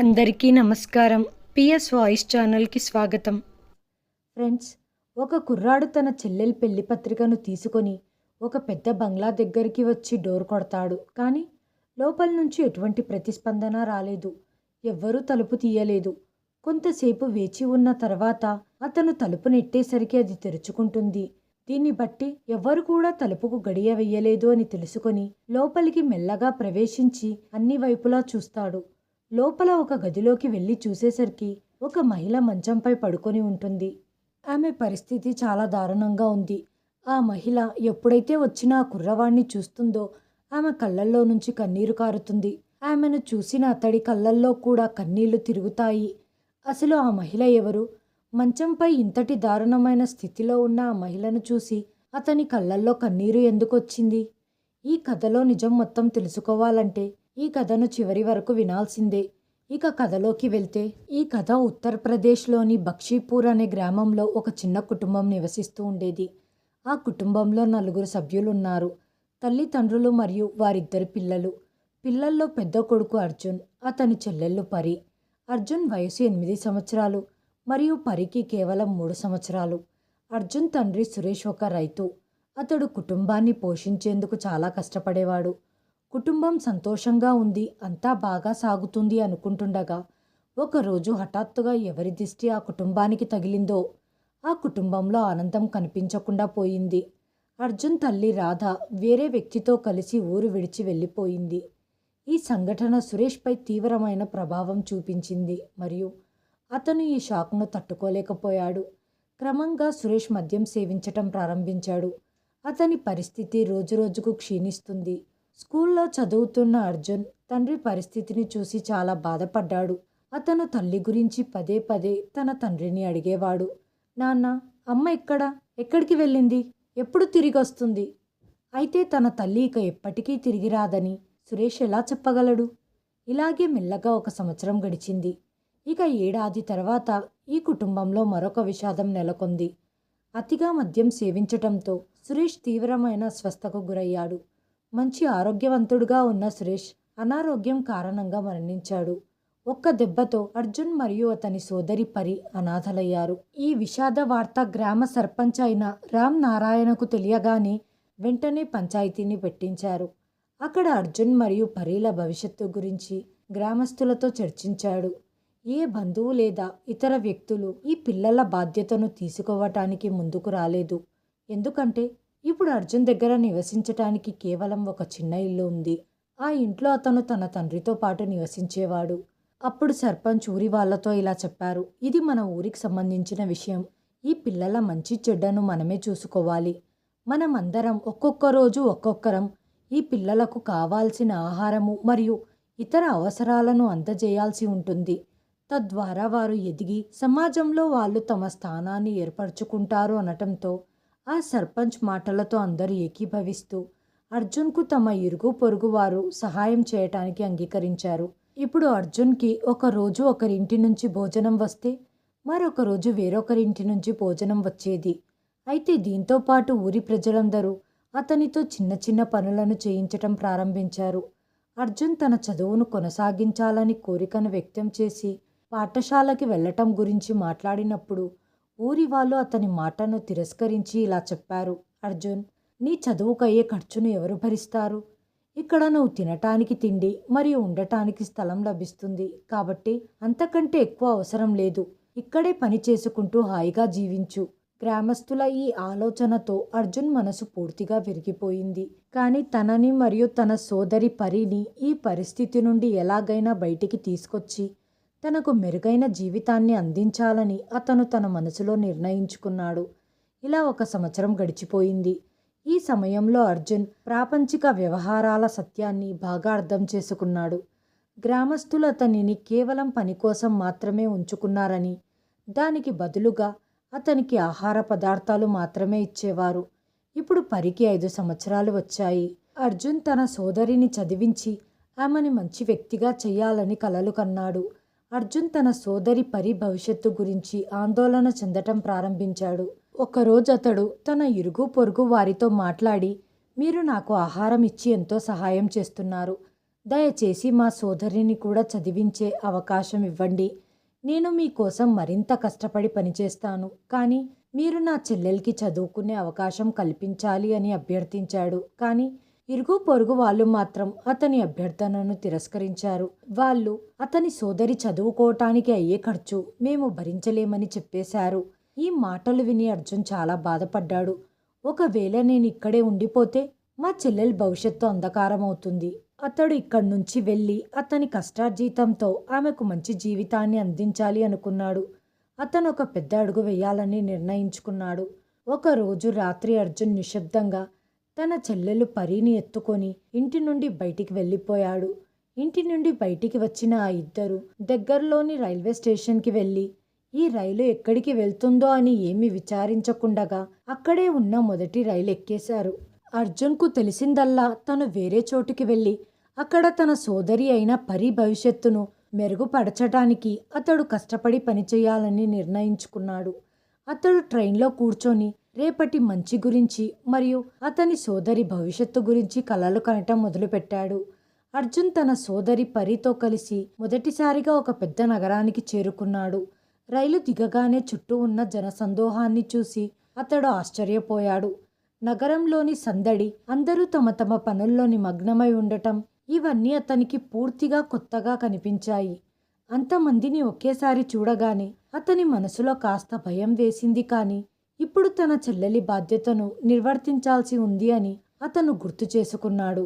అందరికీ నమస్కారం. PS voice ఛానల్కి స్వాగతం. ఫ్రెండ్స్ ఒక కుర్రాడు తన చెల్లెలి పెళ్ళి పత్రికను తీసుకొని ఒక పెద్ద బంగ్లా దగ్గరికి వచ్చి డోర్ కొడతాడు. కానీ లోపల నుంచి ఎటువంటి ప్రతిస్పందన రాలేదు. ఎవ్వరూ తలుపు తీయలేదు. కొంతసేపు వేచి ఉన్న తర్వాత అతను తలుపు నెట్టేసరికి అది తెరుచుకుంటుంది. దీన్ని బట్టి ఎవ్వరు కూడా తలుపుకు గడియ వెయ్యలేదు అని తెలుసుకొని లోపలికి మెల్లగా ప్రవేశించి అన్ని వైపులా చూస్తాడు. లోపల ఒక గదిలోకి వెళ్ళి చూసేసరికి ఒక మహిళ మంచంపై పడుకొని ఉంటుంది. ఆమె పరిస్థితి చాలా దారుణంగా ఉంది. ఆ మహిళ ఎప్పుడైతే వచ్చిన ఆ కుర్రవాణ్ణి చూస్తుందో ఆమె కళ్ళల్లో నుంచి కన్నీరు కారుతుంది. ఆమెను చూసిన అతడి కళ్ళల్లో కూడా కన్నీళ్ళు తిరుగుతాయి. అసలు ఆ మహిళ ఎవరు? మంచంపై ఇంతటి దారుణమైన స్థితిలో ఉన్న ఆ మహిళను చూసి అతని కళ్ళల్లో కన్నీరు ఎందుకు వచ్చింది ఈ కథలో నిజం మొత్తం తెలుసుకోవాలంటే ఈ కథను చివరి వరకు వినాల్సిందే. ఇక కథలోకి వెళ్తే ఈ కథ ఉత్తరప్రదేశ్లోని బక్షీపూర్ అనే గ్రామంలో ఒక చిన్న కుటుంబం నివసిస్తూ ఉండేది. ఆ కుటుంబంలో నలుగురు సభ్యులు ఉన్నారు తల్లిదండ్రులు మరియు వారిద్దరు పిల్లలు. పిల్లల్లో పెద్ద కొడుకు అర్జున్ అతని చెల్లెళ్ళు పరి. అర్జున్ వయసు ఎనిమిది సంవత్సరాలు మరియు పరికి కేవలం మూడు సంవత్సరాలు. అర్జున్ తండ్రి సురేష్ ఒక రైతు. అతడు కుటుంబాన్ని పోషించేందుకు చాలా కష్టపడేవాడు. కుటుంబం సంతోషంగా ఉంది అంతా బాగా సాగుతుంది అనుకుంటుండగా ఒకరోజు హఠాత్తుగా ఎవరి దిష్టి ఆ కుటుంబానికి తగిలిందో ఆ కుటుంబంలో ఆనందం కనిపించకుండా పోయింది. అర్జున్ తల్లి రాధ వేరే వ్యక్తితో కలిసి ఊరు విడిచి వెళ్ళిపోయింది. ఈ సంఘటన సురేష్పై తీవ్రమైన ప్రభావం చూపించింది. మరియు అతను ఈ షాక్ను తట్టుకోలేకపోయాడు. క్రమంగా సురేష్ మద్యం సేవించటం ప్రారంభించాడు. అతని పరిస్థితి రోజురోజుకు క్షీణిస్తుంది. స్కూల్లో చదువుతున్న అర్జున్ తండ్రి పరిస్థితిని చూసి చాలా బాధపడ్డాడు. అతను తల్లి గురించి పదే పదే తన తండ్రిని అడిగేవాడు. నాన్న అమ్మ ఎక్కడ? ఎక్కడికి వెళ్ళింది? ఎప్పుడు తిరిగి వస్తుంది అయితే తన తల్లి ఇక ఎప్పటికీ తిరిగి రాదని సురేష్ ఎలా చెప్పగలడు? ఇలాగే మెల్లగా ఒక సంవత్సరం గడిచింది. ఇక ఏడాది తర్వాత ఈ కుటుంబంలో మరొక విషాదం నెలకొంది. అతిగా మద్యం సేవించటంతో సురేష్ తీవ్రమైన స్వస్థకు గురయ్యాడు. మంచి ఆరోగ్యవంతుడుగా ఉన్న సురేష్ అనారోగ్యం కారణంగా మరణించాడు. ఒక్క దెబ్బతో అర్జున్ మరియు అతని సోదరి పరి అనాథలయ్యారు. ఈ విషాద వార్త గ్రామ సర్పంచ్ అయిన రామ్ నారాయణకు తెలియగానే వెంటనే పంచాయతీని పెట్టించారు. అక్కడ అర్జున్ మరియు పరీల భవిష్యత్తు గురించి గ్రామస్తులతో చర్చించాడు. ఏ బంధువు లేదా ఇతర వ్యక్తులు ఈ పిల్లల బాధ్యతను తీసుకోవటానికి ముందుకు రాలేదు. ఎందుకంటే ఇప్పుడు అర్జున్ దగ్గర నివసించటానికి కేవలం ఒక చిన్న ఇల్లు ఉంది. ఆ ఇంట్లో అతను తన తండ్రితో పాటు నివసించేవాడు. అప్పుడు సర్పంచ్ ఊరి వాళ్ళతో ఇలా చెప్పారు. ఇది మన ఊరికి సంబంధించిన విషయం. ఈ పిల్లల మంచి చెడ్డను మనమే చూసుకోవాలి. మనం అందరం ఒక్కొక్క రోజు ఒక్కొక్కరం ఈ పిల్లలకు కావాల్సిన ఆహారము మరియు ఇతర అవసరాలను అందజేయాల్సి ఉంటుంది. తద్వారా వారు ఎదిగి సమాజంలో వాళ్ళు తమ స్థానాన్ని ఏర్పరచుకుంటారు అనటంతో ఆ సర్పంచ్ మాటలతో అందరూ ఏకీభవిస్తూ అర్జున్కు తమ ఇరుగు పొరుగు వారు సహాయం చేయటానికి అంగీకరించారు. ఇప్పుడు అర్జున్కి ఒక రోజు ఒకరింటి నుంచి భోజనం వస్తే మరొక రోజు వేరొకరింటి నుంచి భోజనం వచ్చేది. అయితే దీంతో పాటు ఊరి ప్రజలందరూ అతనితో చిన్న చిన్న పనులను చేయించటం ప్రారంభించారు. అర్జున్ తన చదువును కొనసాగించాలని కోరికను వ్యక్తం చేసి పాఠశాలకి వెళ్ళటం గురించి మాట్లాడినప్పుడు ఊరి వాళ్ళు అతని మాటను తిరస్కరించి ఇలా చెప్పారు. అర్జున్ నీ చదువుకయ్యే ఖర్చును ఎవరు భరిస్తారు? ఇక్కడ నువ్వు తినటానికి తిండి మరియు ఉండటానికి స్థలం లభిస్తుంది. కాబట్టి అంతకంటే ఎక్కువ అవసరం లేదు. ఇక్కడే పని చేసుకుంటూ హాయిగా జీవించు. గ్రామస్తుల ఈ ఆలోచనతో అర్జున్ మనసు పూర్తిగా విరిగిపోయింది. కానీ తనని మరియు తన సోదరి పరిని ఈ పరిస్థితి నుండి ఎలాగైనా బయటికి తీసుకొచ్చి తనకు మెరుగైన జీవితాన్ని అందించాలని అతను తన మనసులో నిర్ణయించుకున్నాడు. ఇలా ఒక సంవత్సరం గడిచిపోయింది. ఈ సమయంలో అర్జున్ ప్రాపంచిక వ్యవహారాల సత్యాన్ని బాగా అర్థం చేసుకున్నాడు. గ్రామస్తులు అతనిని కేవలం పని కోసం మాత్రమే ఉంచుకున్నారని దానికి బదులుగా అతనికి ఆహార పదార్థాలు మాత్రమే ఇచ్చేవారు. ఇప్పుడు పరికి ఐదు సంవత్సరాలు వచ్చాయి. అర్జున్ తన సోదరిని చదివించి ఆమెని మంచి వ్యక్తిగా చేయాలని కలలు కన్నాడు. అర్జున్ తన సోదరి పరి భవిష్యత్తు గురించి ఆందోళన చెందటం ప్రారంభించాడు. ఒకరోజు అతడు తన ఇరుగు పొరుగు వారితో మాట్లాడి మీరు నాకు ఆహారం ఇచ్చి ఎంతో సహాయం చేస్తున్నారు. దయచేసి మా సోదరిని కూడా చదివించే అవకాశం ఇవ్వండి. నేను మీకోసం మరింత కష్టపడి పనిచేస్తాను కానీ మీరు నా చెల్లెలకి చదువుకునే అవకాశం కల్పించాలి అని అభ్యర్థించాడు. కానీ ఇరుగు పొరుగు వాళ్ళు మాత్రం అతని అభ్యర్థనను తిరస్కరించారు. వాళ్ళు అతని సోదరి చదువుకోవటానికి అయ్యే ఖర్చు మేము భరించలేమని చెప్పేశారు. ఈ మాటలు విని అర్జున్ చాలా బాధపడ్డాడు. ఒకవేళ నేను ఇక్కడే ఉండిపోతే మా చెల్లెలు భవిష్యత్తు అంధకారం అవుతుంది అతడు ఇక్కడి నుంచి వెళ్ళి అతని కష్టార్జీతంతో ఆమెకు మంచి జీవితాన్ని అందించాలి అనుకున్నాడు. అతను ఒక పెద్ద అడుగు వేయాలని నిర్ణయించుకున్నాడు. ఒకరోజు రాత్రి అర్జున్ నిశ్శబ్దంగా తన చెల్లెలు పరీని ఎత్తుకొని ఇంటి నుండి బయటికి వెళ్ళిపోయాడు. ఇంటి నుండి బయటికి వచ్చిన ఆ ఇద్దరు దగ్గరలోని రైల్వే స్టేషన్కి వెళ్ళి ఈ రైలు ఎక్కడికి వెళ్తుందో అని ఏమీ విచారించకుండగా అక్కడే ఉన్న మొదటి రైలు ఎక్కేశారు. అర్జున్కు తెలిసిందల్లా తను వేరే చోటుకి వెళ్ళి అక్కడ తన సోదరి అయిన పరి భవిష్యత్తును మెరుగుపరచటానికి అతడు కష్టపడి పనిచేయాలని నిర్ణయించుకున్నాడు. అతడు ట్రైన్లో కూర్చొని రేపటి మంచి గురించి మరియు అతని సోదరి భవిష్యత్తు గురించి కలలు కనటం మొదలుపెట్టాడు. అర్జున్ తన సోదరి పరితో కలిసి మొదటిసారిగా ఒక పెద్ద నగరానికి చేరుకున్నాడు. రైలు దిగగానే చుట్టూ ఉన్న జనసందోహాన్ని చూసి అతడు ఆశ్చర్యపోయాడు. నగరంలోని సందడి అందరూ తమ తమ పనుల్లో నిమగ్నమై ఉండటం ఇవన్నీ అతనికి పూర్తిగా కొత్తగా కనిపించాయి. అంతమందిని ఒకేసారి చూడగానే అతని మనసులో కాస్త భయం వేసింది కానీ ఇప్పుడు తన చెల్లెలి బాధ్యతను నిర్వర్తించాల్సి ఉంది అని అతను గుర్తు చేసుకున్నాడు.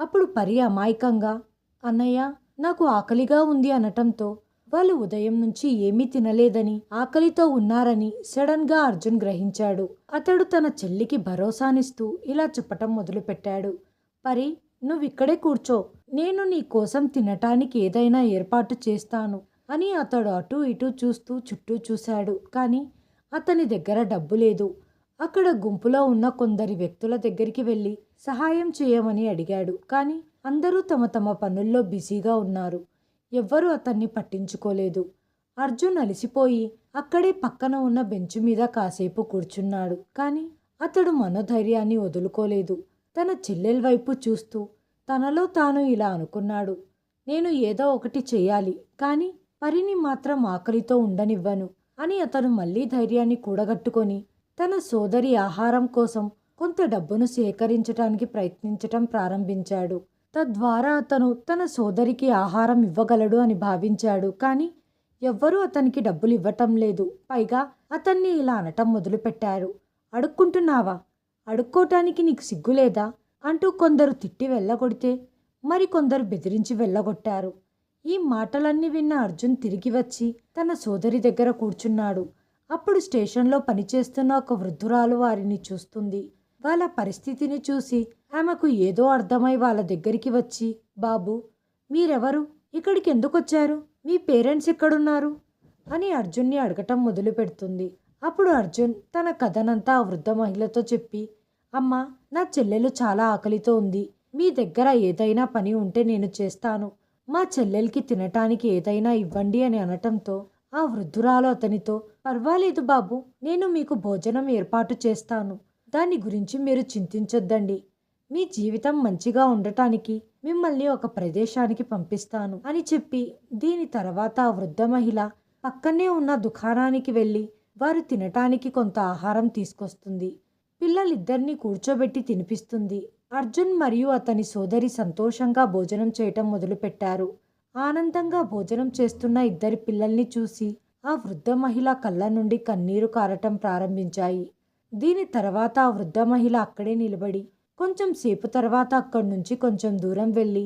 అప్పుడు పరి అమాయకంగా అన్నయ్య నాకు ఆకలిగా ఉంది అనటంతో వాళ్ళు ఉదయం నుంచి ఏమీ తినలేదని ఆకలితో ఉన్నారని సడన్గా అర్జున్ గ్రహించాడు. అతడు తన చెల్లికి భరోసానిస్తూ ఇలా చెప్పటం మొదలుపెట్టాడు. పరి నువ్విక్కడే కూర్చో. నేను నీ కోసం తినటానికి ఏదైనా ఏర్పాటు చేస్తాను అని అతడు అటూ ఇటూ చూస్తూ చుట్టూ చూశాడు. కానీ అతని దగ్గర డబ్బు లేదు. అక్కడ గుంపులో ఉన్న కొందరి వ్యక్తుల దగ్గరికి వెళ్ళి సహాయం చేయమని అడిగాడు. కానీ అందరూ తమ తమ పనుల్లో బిజీగా ఉన్నారు. ఎవ్వరూ అతన్ని పట్టించుకోలేదు. అర్జున్ అలసిపోయి అక్కడే పక్కన ఉన్న బెంచు మీద కాసేపు కూర్చున్నాడు. కానీ అతడు మనోధైర్యాన్ని వదులుకోలేదు. తన చెల్లెల వైపు చూస్తూ తనలో తాను ఇలా అనుకున్నాడు. నేను ఏదో ఒకటి చేయాలి. కానీ పరిని మాత్రం ఆకలితో ఉండనివ్వను. అని అతను మళ్ళీ ధైర్యాన్ని కూడగట్టుకొని తన సోదరి ఆహారం కోసం కొంత డబ్బును సేకరించడానికి ప్రయత్నించటం ప్రారంభించాడు. తద్వారా అతను తన సోదరికి ఆహారం ఇవ్వగలడు అని భావించాడు. కానీ ఎవ్వరూ అతనికి డబ్బులు ఇవ్వటం లేదు. పైగా అతన్ని ఇలా అనటం మొదలుపెట్టారు. అడుక్కుంటున్నావా? అడుక్కోటానికి నీకు సిగ్గులేదా? అంటూ కొందరు తిట్టి వెళ్ళగొడితే మరికొందరు బెదిరించి వెళ్ళగొట్టారు. ఈ మాటలన్నీ విన్న అర్జున్ తిరిగి వచ్చి తన సోదరి దగ్గర కూర్చున్నాడు. అప్పుడు స్టేషన్లో పనిచేస్తున్న ఒక వృద్ధురాలు వారిని చూస్తుంది. వాళ్ళ పరిస్థితిని చూసి ఆమెకు ఏదో అర్థమై వాళ్ళ దగ్గరికి వచ్చి బాబు మీరెవరు? ఇక్కడికి ఎందుకు వచ్చారు? మీ పేరెంట్స్ ఎక్కడున్నారు? అని అర్జున్ని అడగటం మొదలు పెడుతుంది అప్పుడు అర్జున్ తన కథనంతా ఆ వృద్ధ మహిళతో చెప్పి అమ్మా నా చెల్లెలు చాలా ఆకలితో ఉంది. మీ దగ్గర ఏదైనా పని ఉంటే నేను చేస్తాను. మా చెల్లెలకి తినటానికి ఏదైనా ఇవ్వండి అని అనటంతో ఆ వృద్ధురాలు అతనితో పర్వాలేదు బాబు నేను మీకు భోజనం ఏర్పాటు చేస్తాను. దాని గురించి మీరు చింతించొద్దండి. మీ జీవితం మంచిగా ఉండటానికి మిమ్మల్ని ఒక ప్రదేశానికి పంపిస్తాను అని చెప్పి దీని తర్వాత ఆ వృద్ధ మహిళ పక్కనే ఉన్న దుకాణానికి వెళ్ళి వారు తినటానికి కొంత ఆహారం తీసుకొస్తుంది. పిల్లలిద్దరినీ కూర్చోబెట్టి తినిపిస్తుంది. అర్జున్ మరియు అతని సోదరి సంతోషంగా భోజనం చేయటం మొదలుపెట్టారు. ఆనందంగా భోజనం చేస్తున్న ఇద్దరి పిల్లల్ని చూసి ఆ వృద్ధ మహిళ కళ్ళ నుండి కన్నీరు కారటం ప్రారంభించాయి. దీని తర్వాత ఆ వృద్ధ మహిళ అక్కడే నిలబడి కొంచెం సేపు తర్వాత అక్కడి నుంచి కొంచెం దూరం వెళ్ళి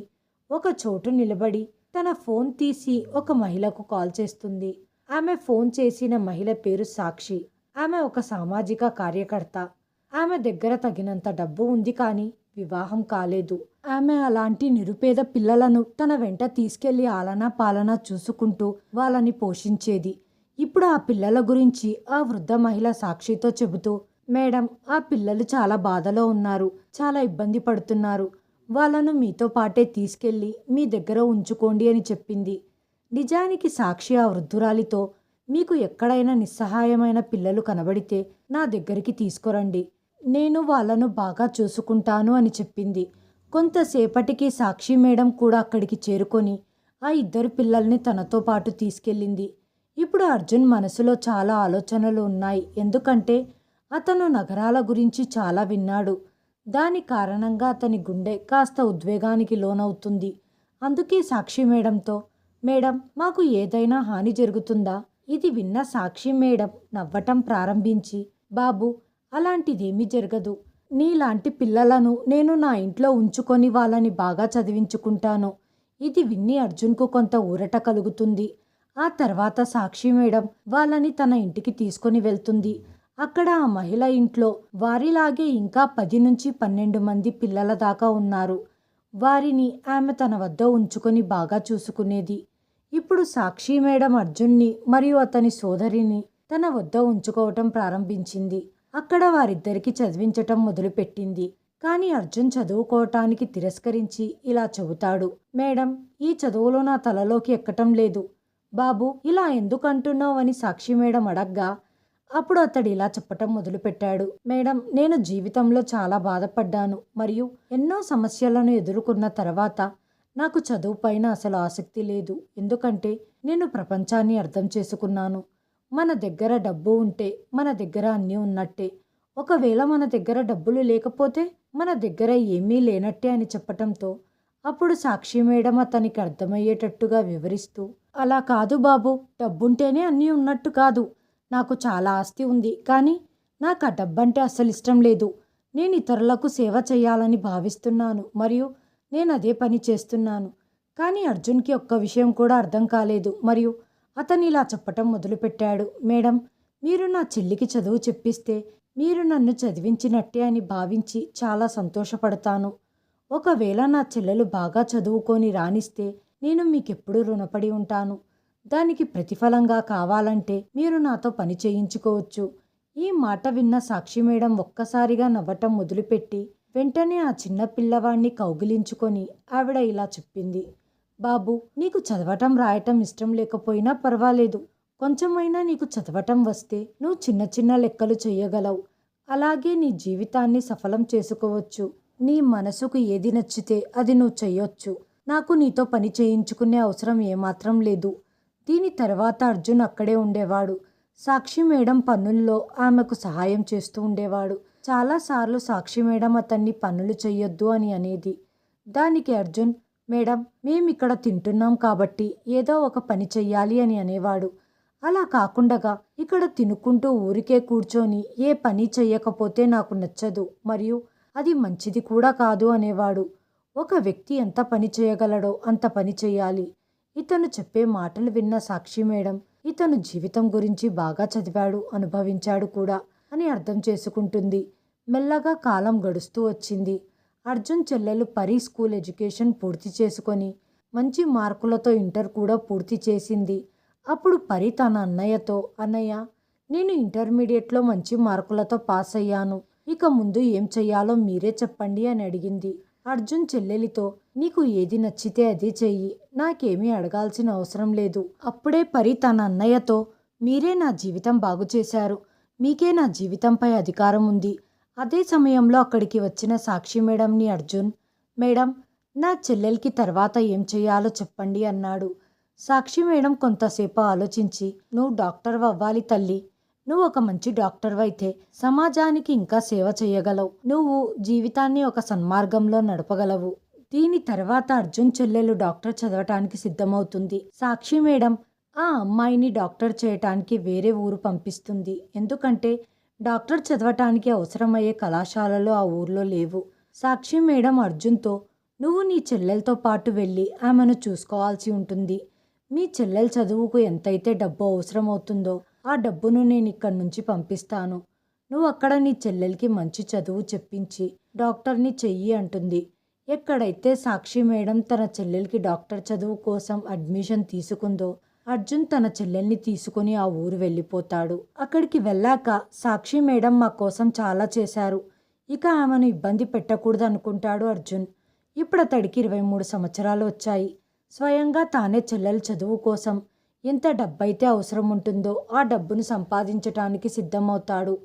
ఒక చోటు నిలబడి తన ఫోన్ తీసి ఒక మహిళకు కాల్ చేస్తుంది. ఆమె ఫోన్ చేసిన మహిళ పేరు సాక్షి. ఆమె ఒక సామాజిక కార్యకర్త. ఆమె దగ్గర తగినంత డబ్బు ఉంది కానీ వివాహం కాలేదు. ఆమె అలాంటి నిరుపేద పిల్లలను తన వెంట తీసుకెళ్ళి ఆలనా పాలనా చూసుకుంటూ వాళ్ళని పోషించేది. ఇప్పుడు ఆ పిల్లల గురించి ఆ వృద్ధ మహిళ సాక్షితో చెబుతూ మేడం ఆ పిల్లలు చాలా బాధలో ఉన్నారు చాలా ఇబ్బంది పడుతున్నారు. వాళ్ళను మీతో పాటే తీసుకెళ్ళి మీ దగ్గర ఉంచుకోండి అని చెప్పింది. నిజానికి సాక్షి ఆ వృద్ధురాలితో మీకు ఎక్కడైనా నిస్సహాయమైన పిల్లలు కనబడితే నా దగ్గరికి తీసుకురండి. నేను వాళ్ళను బాగా చూసుకుంటాను అని చెప్పింది. కొంతసేపటికి సాక్షి మేడం కూడా అక్కడికి చేరుకొని ఆ ఇద్దరు పిల్లల్ని తనతో పాటు తీసుకెళ్ళింది. ఇప్పుడు అర్జున్ మనసులో చాలా ఆలోచనలు ఉన్నాయి. ఎందుకంటే అతను నగరాల గురించి చాలా విన్నాడు. దాని కారణంగా అతని గుండె కాస్త ఉద్వేగానికి లోనవుతుంది. అందుకే సాక్షి మేడంతో మేడం మాకు ఏదైనా హాని జరుగుతుందా ఇది విన్న సాక్షి మేడం నవ్వటం ప్రారంభించి బాబు అలాంటిదేమీ జరగదు. నీలాంటి పిల్లలను నేను నా ఇంట్లో ఉంచుకొని వాళ్ళని బాగా చదివించుకుంటాను. ఇది విన్ని అర్జున్కు కొంత ఊరట కలుగుతుంది. ఆ తర్వాత సాక్షి మేడం వాళ్ళని తన ఇంటికి తీసుకొని వెళ్తుంది. అక్కడ ఆ మహిళ ఇంట్లో వారిలాగే ఇంకా పది నుంచి పన్నెండు మంది పిల్లల దాకా ఉన్నారు. వారిని ఆమె తన వద్ద ఉంచుకొని బాగా చూసుకునేది. ఇప్పుడు సాక్షి మేడం అర్జున్ని మరియు అతని సోదరిని తన వద్ద ఉంచుకోవటం ప్రారంభించింది. అక్కడ వారిద్దరికి చదివించటం మొదలుపెట్టింది. కానీ అర్జున్ చదువుకోవటానికి తిరస్కరించి ఇలా చెబుతాడు మేడం ఈ చదువులో నా తలలోకి ఎక్కటం లేదు. బాబు ఇలా ఎందుకు అంటున్నావు అని సాక్షి మేడం అడగ్గా అప్పుడు అతడు ఇలా చెప్పటం మొదలుపెట్టాడు. మేడం నేను జీవితంలో చాలా బాధపడ్డాను. మరియు ఎన్నో సమస్యలను ఎదుర్కొన్న తర్వాత నాకు చదువు పైన అసలు ఆసక్తి లేదు. ఎందుకంటే నేను ప్రపంచాన్ని అర్థం చేసుకున్నాను. మన దగ్గర డబ్బు ఉంటే మన దగ్గర అన్నీ ఉన్నట్టే. ఒకవేళ మన దగ్గర డబ్బులు లేకపోతే మన దగ్గర ఏమీ లేనట్టే అని చెప్పటంతో అప్పుడు సాక్షి మేడం అతనికి అర్థమయ్యేటట్టుగా వివరిస్తూ అలా కాదు బాబు డబ్బుంటేనే అన్నీ ఉన్నట్టు కాదు. నాకు చాలా ఆస్తి ఉంది కానీ నాకు ఆ డబ్బంటే అస్సలు ఇష్టం లేదు. నేను ఇతరులకు సేవ చేయాలని భావిస్తున్నాను మరియు నేను అదే పని చేస్తున్నాను. కానీ అర్జున్కి ఒక్క విషయం కూడా అర్థం కాలేదు మరియు అతను ఇలా చెప్పటం మొదలుపెట్టాడు. మేడం మీరు నా చెల్లికి చదువు చెప్పిస్తే మీరు నన్ను చదివించినట్టే అని భావించి చాలా సంతోషపడతాను. ఒకవేళ నా చెల్లెలు బాగా చదువుకొని రాణిస్తే నేను మీకెప్పుడు రుణపడి ఉంటాను. దానికి ప్రతిఫలంగా కావాలంటే మీరు నాతో పని చేయించుకోవచ్చు. ఈ మాట విన్న సాక్షి మేడం ఒక్కసారిగా నవ్వటం మొదలుపెట్టి వెంటనే ఆ చిన్న పిల్లవాణ్ణి కౌగిలించుకొని ఆవిడ ఇలా చెప్పింది. బాబు నీకు చదవటం రాయటం ఇష్టం లేకపోయినా పర్వాలేదు. కొంచెమైనా నీకు చదవటం వస్తే నువ్వు చిన్న చిన్న లెక్కలు చేయగలవు అలాగే నీ జీవితాన్ని సఫలం చేసుకోవచ్చు. నీ మనసుకు ఏది నచ్చితే అది నువ్వు చేయొచ్చు నాకు నీతో పని చేయించుకునే అవసరం ఏమాత్రం లేదు. దీని తర్వాత అర్జున్ అక్కడే ఉండేవాడు. సాక్షి మేడం పనుల్లో ఆమెకు సహాయం చేస్తూ ఉండేవాడు. చాలాసార్లు సాక్షి మేడం అతన్ని పనులు చెయ్యొద్దు అని అనేది. దానికి అర్జున్ మేడం మేము ఇక్కడ తింటున్నాం కాబట్టి ఏదో ఒక పని చెయ్యాలి అని అనేవాడు. అలా కాకుండా ఇక్కడ తినుకుంటూ ఊరికే కూర్చొని ఏ పని చెయ్యకపోతే నాకు నచ్చదు మరియు అది మంచిది కూడా కాదు అనేవాడు. ఒక వ్యక్తి ఎంత పని చేయగలడో అంత పని చేయాలి ఇతను చెప్పే మాటలు విన్న సాక్షి మేడం ఇతను జీవితం గురించి బాగా చదివాడు అనుభవించాడు కూడా అని అర్థం చేసుకుంటుంది. మెల్లగా కాలం గడుస్తూ వచ్చింది. అర్జున్ చెల్లెలు పరీ స్కూల్ ఎడ్యుకేషన్ పూర్తి చేసుకొని మంచి మార్కులతో ఇంటర్ కూడా పూర్తి చేసింది. అప్పుడు పరి తన అన్నయ్యతో అన్నయ్య నేను ఇంటర్మీడియట్లో మంచి మార్కులతో పాస్ అయ్యాను. ఇక ముందు ఏం చెయ్యాలో మీరే చెప్పండి అని అడిగింది. అర్జున్ చెల్లెలితో నీకు ఏది నచ్చితే అది చెయ్యి. నాకేమీ అడగాల్సిన అవసరం లేదు. అప్పుడే పరి తన అన్నయ్యతో మీరే నా జీవితం బాగు చేశారు. మీకే నా జీవితంపై అధికారం ఉంది. అదే సమయంలో అక్కడికి వచ్చిన సాక్షి మేడంని అర్జున్ మేడం నా చెల్లెలకి తర్వాత ఏం చేయాలో చెప్పండి అన్నాడు. సాక్షి మేడం కొంతసేపు ఆలోచించి నువ్వు డాక్టర్ అవ్వాలి తల్లి. నువ్వు ఒక మంచి డాక్టర్ అయితే సమాజానికి ఇంకా సేవ చేయగలవు. నువ్వు జీవితాన్ని ఒక సన్మార్గంలో నడపగలవు. దీని తర్వాత అర్జున్ చెల్లెలు డాక్టర్ చదవటానికి సిద్ధమవుతుంది. సాక్షి మేడం ఆ అమ్మాయిని డాక్టర్ చేయటానికి వేరే ఊరు పంపిస్తుంది. ఎందుకంటే డాక్టర్ చదవటానికి అవసరమయ్యే కళాశాలలు ఆ ఊర్లో లేవు. సాక్షి మేడం అర్జున్తో నువ్వు నీ చెల్లెలతో పాటు వెళ్ళి ఆమెను చూసుకోవాల్సి ఉంటుంది. మీ చెల్లెల చదువుకు ఎంతైతే డబ్బు అవసరమవుతుందో ఆ డబ్బును నేను ఇక్కడి నుంచి పంపిస్తాను. నువ్వు అక్కడ నీ చెల్లెలకి మంచి చదువు చెప్పించి డాక్టర్ని చెయ్యి అంటుంది. ఎక్కడైతే సాక్షి మేడం తన చెల్లెలకి డాక్టర్ చదువు కోసం అడ్మిషన్ తీసుకుందో అర్జున్ తన చెల్లెల్ని తీసుకుని ఆ ఊరు వెళ్ళిపోతాడు. అక్కడికి వెళ్ళాక సాక్షి మేడం మా కోసం చాలా చేశారు. ఇక ఆమెను ఇబ్బంది పెట్టకూడదు అనుకుంటాడు అర్జున్. ఇప్పుడు అతడికి ఇరవై మూడు సంవత్సరాలు వచ్చాయి. స్వయంగా తానే చెల్లెల చదువు కోసం ఎంత డబ్బైతే అవసరం ఉంటుందో ఆ డబ్బును సంపాదించటానికి సిద్ధమవుతాడు.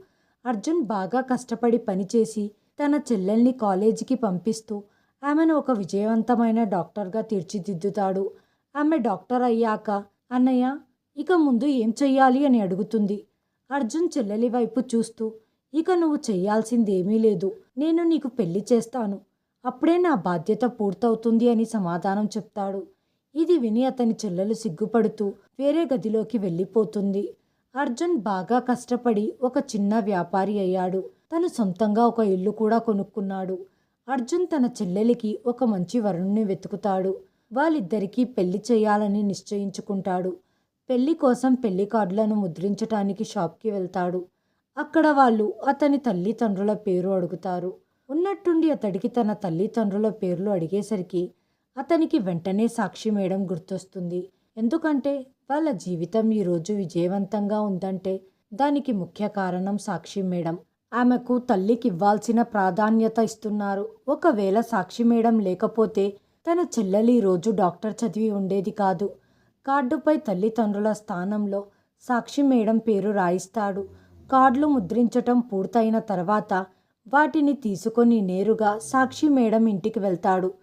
అర్జున్ బాగా కష్టపడి పనిచేసి తన చెల్లెల్ని కాలేజీకి పంపిస్తూ ఆమెను ఒక విజయవంతమైన డాక్టర్గా తీర్చిదిద్దుతాడు. ఆమె డాక్టర్ అయ్యాక అన్నయ్య ఇక ముందు ఏం చెయ్యాలి అని అడుగుతుంది. అర్జున్ చెల్లెలి వైపు చూస్తూ ఇక నువ్వు చెయ్యాల్సింది ఏమీ లేదు నేను నీకు పెళ్ళి చేస్తాను. అప్పుడే నా బాధ్యత పూర్తవుతుంది అని సమాధానం చెప్తాడు. ఇది విని అతని చెల్లెలు సిగ్గుపడుతూ వేరే గదిలోకి వెళ్ళిపోతుంది. అర్జున్ బాగా కష్టపడి ఒక చిన్న వ్యాపారి అయ్యాడు. తను సొంతంగా ఒక ఇల్లు కూడా కొనుక్కున్నాడు. అర్జున్ తన చెల్లెలికి ఒక మంచి వరుణ్ణి వెతుకుతాడు. వాళ్ళిద్దరికీ పెళ్ళి చేయాలని నిశ్చయించుకుంటాడు. పెళ్ళి కోసం పెళ్ళి కార్డులను ముద్రించటానికి షాప్కి వెళ్తాడు. అక్కడ వాళ్ళు అతని తల్లిదండ్రుల పేరు అడుగుతారు. ఉన్నట్టుండి అతడికి తన తల్లిదండ్రుల పేర్లు అడిగేసరికి అతనికి వెంటనే సాక్షి మేడం గుర్తొస్తుంది. ఎందుకంటే వాళ్ళ జీవితం ఈరోజు విజయవంతంగా ఉందంటే దానికి ముఖ్య కారణం సాక్షి మేడం. ఆమెకు తల్లికి ఇవ్వాల్సిన ప్రాధాన్యత ఇస్తున్నారు. ఒకవేళ సాక్షి మేడం లేకపోతే తన చెల్లెలి రోజు డాక్టర్ చదివి ఉండేది కాదు. కార్డుపై తల్లిదండ్రుల స్థానంలో సాక్షి మేడం పేరు రాయిస్తాడు. కార్డులు ముద్రించటం పూర్తయిన తర్వాత వాటిని తీసుకొని నేరుగా సాక్షి మేడం ఇంటికి వెళ్తాడు.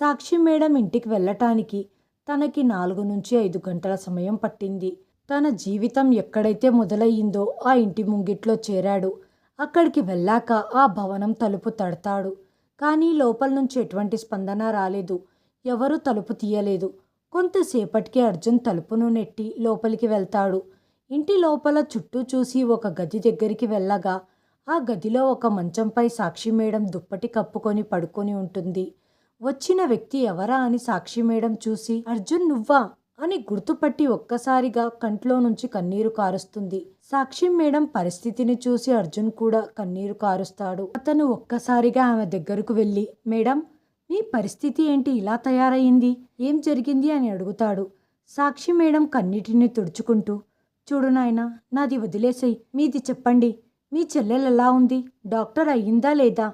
సాక్షి మేడం ఇంటికి వెళ్ళటానికి తనకి నాలుగు నుంచి ఐదు గంటల సమయం పట్టింది. తన జీవితం ఎక్కడైతే మొదలయ్యిందో ఆ ఇంటి ముంగిట్లో చేరాడు. అక్కడికి వెళ్ళాక ఆ భవనం తలుపు తడతాడు. కానీ లోపల నుంచి ఎటువంటి స్పందన రాలేదు. ఎవరూ తలుపు తీయలేదు. కొంతసేపటికి అర్జున్ తలుపును నెట్టి లోపలికి వెళ్తాడు. ఇంటి లోపల చుట్టూ చూసి ఒక గది దగ్గరికి వెళ్ళగా ఆ గదిలో ఒక మంచంపై సాక్షి మేడం దుప్పటి కప్పుకొని పడుకొని ఉంటుంది. వచ్చిన వ్యక్తి ఎవరా అని సాక్షి మేడం చూసి అర్జున్ నువ్వా? అని గుర్తుపట్టి ఒక్కసారిగా కంట్లో నుంచి కన్నీరు కారుస్తుంది. సాక్షి మేడం పరిస్థితిని చూసి అర్జున్ కూడా కన్నీరు కారుస్తాడు. అతను ఒక్కసారిగా ఆమె దగ్గరకు వెళ్ళి మేడం మీ పరిస్థితి ఏంటి ఇలా తయారయ్యింది? ఏం జరిగింది అని అడుగుతాడు. సాక్షి మేడం కన్నిటిని తుడుచుకుంటూ చూడు నాయనా నాది వదిలేసేయి మీది చెప్పండి మీ చెల్లెలు ఎలా ఉంది? డాక్టర్ అయ్యిందా లేదా?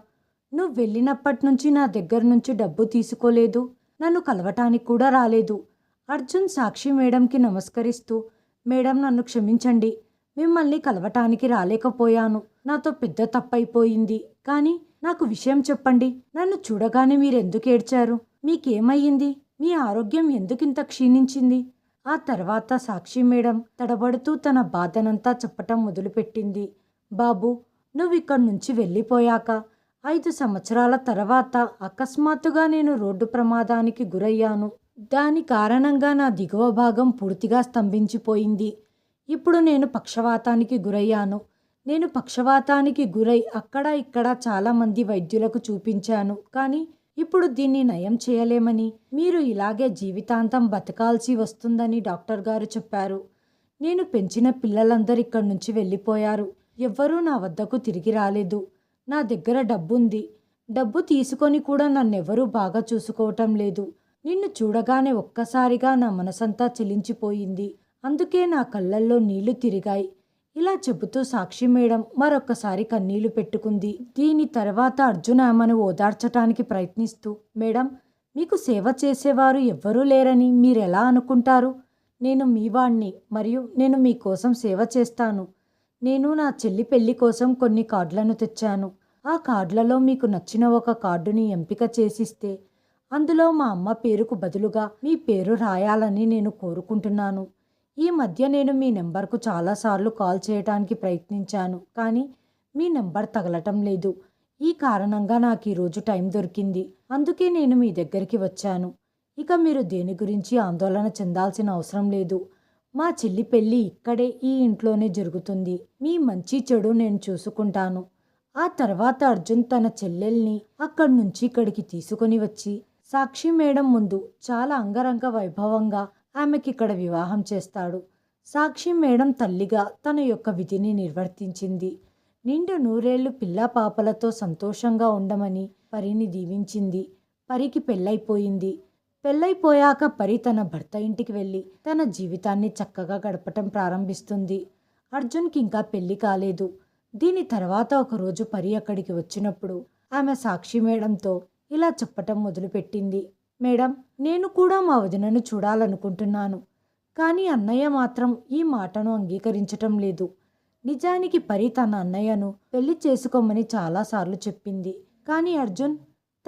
నువ్వు వెళ్ళినప్పటి నుంచి నా దగ్గర నుంచి డబ్బు తీసుకోలేదు నన్ను కలవటానికి కూడా రాలేదు. అర్జున్ సాక్షి మేడంకి నమస్కరిస్తూ మేడం నన్ను క్షమించండి మిమ్మల్ని కలవటానికి రాలేకపోయాను నాతో పెద్ద తప్పైపోయింది కానీ నాకు విషయం చెప్పండి. నన్ను చూడగానే మీరెందుకు ఏడ్చారు? మీకేమయ్యింది? మీ ఆరోగ్యం ఎందుకింత క్షీణించింది? ఆ తర్వాత సాక్షి మేడం తడబడుతూ తన బాధనంతా చెప్పటం మొదలుపెట్టింది. బాబు నువ్వు ఇక్కడి నుంచి వెళ్ళిపోయాక ఐదు సంవత్సరాల తర్వాత అకస్మాత్తుగా నేను రోడ్డు ప్రమాదానికి గురయ్యాను. దాని కారణంగా నా దిగువ భాగం పూర్తిగా స్తంభించిపోయింది. ఇప్పుడు నేను పక్షవాతానికి గురయ్యాను. నేను పక్షవాతానికి గురై అక్కడ ఇక్కడ చాలామంది వైద్యులకు చూపించాను. కానీ ఇప్పుడు దీన్ని నయం చేయలేమని మీరు ఇలాగే జీవితాంతం బతకాల్సి వస్తుందని డాక్టర్ గారు చెప్పారు. నేను పెంచిన పిల్లలందరూ ఇక్కడి నుంచి వెళ్ళిపోయారు. ఎవ్వరూ నా వద్దకు తిరిగి రాలేదు. నా దగ్గర డబ్బుంది. డబ్బు తీసుకొని కూడా నన్నెవరూ బాగా చూసుకోవటం లేదు. నిన్ను చూడగానే ఒక్కసారిగా నా మనసంతా చెలించిపోయింది. అందుకే నా కళ్ళల్లో నీళ్ళు తిరిగాయి. ఇలా చెబుతూ సాక్షి మేడం మరొక్కసారి కన్నీళ్ళు పెట్టుకుంది. దీని తర్వాత అర్జున ఆమెను ఓదార్చటానికి ప్రయత్నిస్తూ మేడం మీకు సేవ చేసేవారు ఎవ్వరూ లేరని మీరెలా అనుకుంటారు? నేను మీవాణ్ణి మరియు నేను మీకోసం సేవ చేస్తాను. నేను నా చెల్లి పెళ్ళి కోసం కొన్ని కార్డులను తెచ్చాను. ఆ కార్డులలో మీకు నచ్చిన ఒక కార్డుని ఎంపిక చేసిస్తే అందులో మా అమ్మ పేరుకు బదులుగా మీ పేరు రాయాలని నేను కోరుకుంటున్నాను. ఈ మధ్య నేను మీ నెంబర్కు చాలాసార్లు కాల్ చేయడానికి ప్రయత్నించాను కానీ మీ నెంబర్ తగలటం లేదు. ఈ కారణంగా నాకు ఈరోజు టైం దొరికింది. అందుకే నేను మీ దగ్గరికి వచ్చాను. ఇక మీరు దేని గురించి ఆందోళన చెందాల్సిన అవసరం లేదు. మా చెల్లి పెళ్ళి ఇక్కడే ఈ ఇంట్లోనే జరుగుతుంది. మీ మంచి చెడు నేను చూసుకుంటాను. ఆ తర్వాత అర్జున్ తన చెల్లెల్ని అక్కడి నుంచి ఇక్కడికి తీసుకొని వచ్చి సాక్షి మేడం ముందు చాలా అంగరంగ వైభవంగా ఆమెకి ఇక్కడ వివాహం చేస్తాడు. సాక్షి మేడం తల్లిగా తన యొక్క విధిని నిర్వర్తించింది. నిండు నూరేళ్ళు పిల్ల పాపలతో సంతోషంగా ఉండమని పరిని దీవించింది. పరికి పెళ్ళైపోయింది. పెళ్ళైపోయాక పరి తన భర్త ఇంటికి వెళ్ళి తన జీవితాన్ని చక్కగా గడపటం ప్రారంభిస్తుంది. అర్జున్కి ఇంకా పెళ్ళి కాలేదు. దీని తర్వాత ఒకరోజు పరి అక్కడికి వచ్చినప్పుడు ఆమె సాక్షి మేడంతో ఇలా చెప్పటం మొదలుపెట్టింది. మేడం నేను కూడా మా వదినను చూడాలనుకుంటున్నాను. కానీ అన్నయ్య మాత్రం ఈ మాటను అంగీకరించటం లేదు. నిజానికి పరి తన అన్నయ్యను పెళ్ళి చేసుకోమని చాలాసార్లు చెప్పింది. కానీ అర్జున్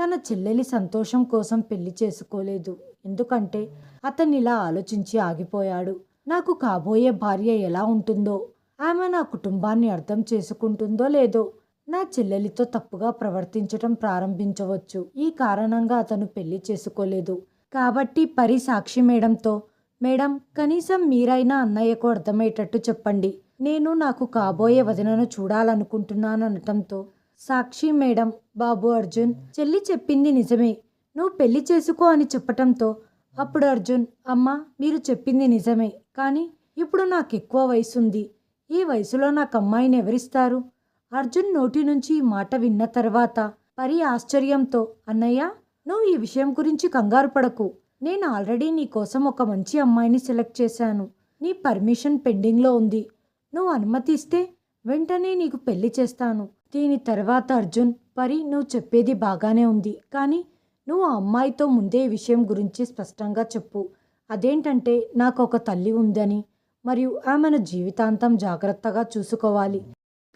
తన చెల్లెలి సంతోషం కోసం పెళ్ళి చేసుకోలేదు. ఎందుకంటే అతన్నిలా ఆలోచించి ఆగిపోయాడు. నాకు కాబోయే భార్య ఎలా ఉంటుందో ఆమె నా కుటుంబాన్ని అర్థం చేసుకుంటుందో లేదో నా చెల్లెలితో తప్పుగా ప్రవర్తించటం ప్రారంభించవచ్చు. ఈ కారణంగా అతను పెళ్ళి చేసుకోలేదు. కాబట్టి పరి సాక్షి మేడంతో మేడం కనీసం మీరైనా అన్నయ్యకు అర్థమయ్యేటట్టు చెప్పండి. నేను నాకు కాబోయే వదినను చూడాలనుకుంటున్నాననటంతో సాక్షి మేడం బాబు అర్జున్ చెల్లి చెప్పింది నిజమే. నువ్వు పెళ్ళి చేసుకో అని చెప్పటంతో అప్పుడు అర్జున్ అమ్మ మీరు చెప్పింది నిజమే. కానీ ఇప్పుడు నాకు ఎక్కువ వయసు ఉంది ఈ వయసులో నాకు అమ్మాయిని ఎవరిస్తారు? అర్జున్ నోటి నుంచి ఈ మాట విన్న తర్వాత పరి ఆశ్చర్యంతో అన్నయ్య నువ్వు ఈ విషయం గురించి కంగారు పడకు. నేను ఆల్రెడీ నీ కోసం ఒక మంచి అమ్మాయిని సెలెక్ట్ చేశాను. నీ పర్మిషన్ పెండింగ్లో ఉంది. నువ్వు అనుమతి ఇస్తే వెంటనే నీకు పెళ్ళి చేస్తాను. దీని తర్వాత అర్జున్ పరి నువ్వు చెప్పేది బాగానే ఉంది. కానీ నువ్వు ఆ అమ్మాయితో ముందే విషయం గురించి స్పష్టంగా చెప్పు. అదేంటంటే నాకు ఒక తల్లి ఉందని. మరియు ఆమెను జీవితాంతం జాగ్రత్తగా చూసుకోవాలి.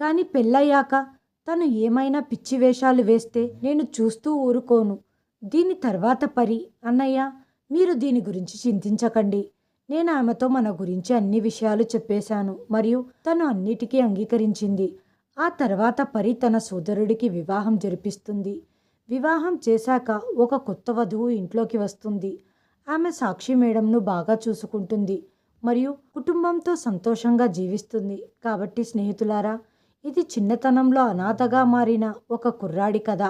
కానీ పెళ్ళయ్యాక తను ఏమైనా పిచ్చి వేషాలు వేస్తే నేను చూస్తూ ఊరుకోను. దీని తర్వాత పరి. అన్నయ్య మీరు దీని గురించి చింతించకండి. నేను ఆమెతో మన గురించి అన్ని విషయాలు చెప్పేశాను మరియు తను అన్నిటికీ అంగీకరించింది. ఆ తర్వాత పరి తన సోదరుడికి వివాహం జరిపిస్తుంది. వివాహం చేశాక ఒక కొత్త వధువు ఇంట్లోకి వస్తుంది. ఆమె సాక్షి మేడంను బాగా చూసుకుంటుంది మరియు కుటుంబంతో సంతోషంగా జీవిస్తుంది. కాబట్టి స్నేహితులారా ఇది చిన్నతనంలో అనాథగా మారిన ఒక కుర్రాడి కథ.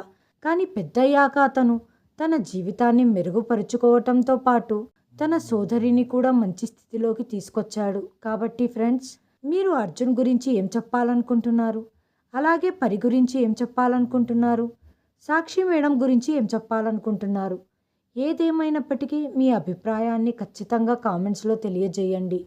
కానీ పెద్దయ్యాక అతను తన జీవితాన్ని మెరుగుపరుచుకోవటంతో పాటు తన సోదరిని కూడా మంచి స్థితిలోకి తీసుకొచ్చాడు. కాబట్టి ఫ్రెండ్స్ మీరు అర్జున్ గురించి ఏం చెప్పాలనుకుంటున్నారు? అలాగే పరి గురించి ఏం చెప్పాలనుకుంటున్నారు? సాక్షి మేడం గురించి ఏం చెప్పాలనుకుంటున్నారు? ఏదేమైనప్పటికీ మీ అభిప్రాయాన్ని ఖచ్చితంగా కామెంట్స్లో తెలియజేయండి.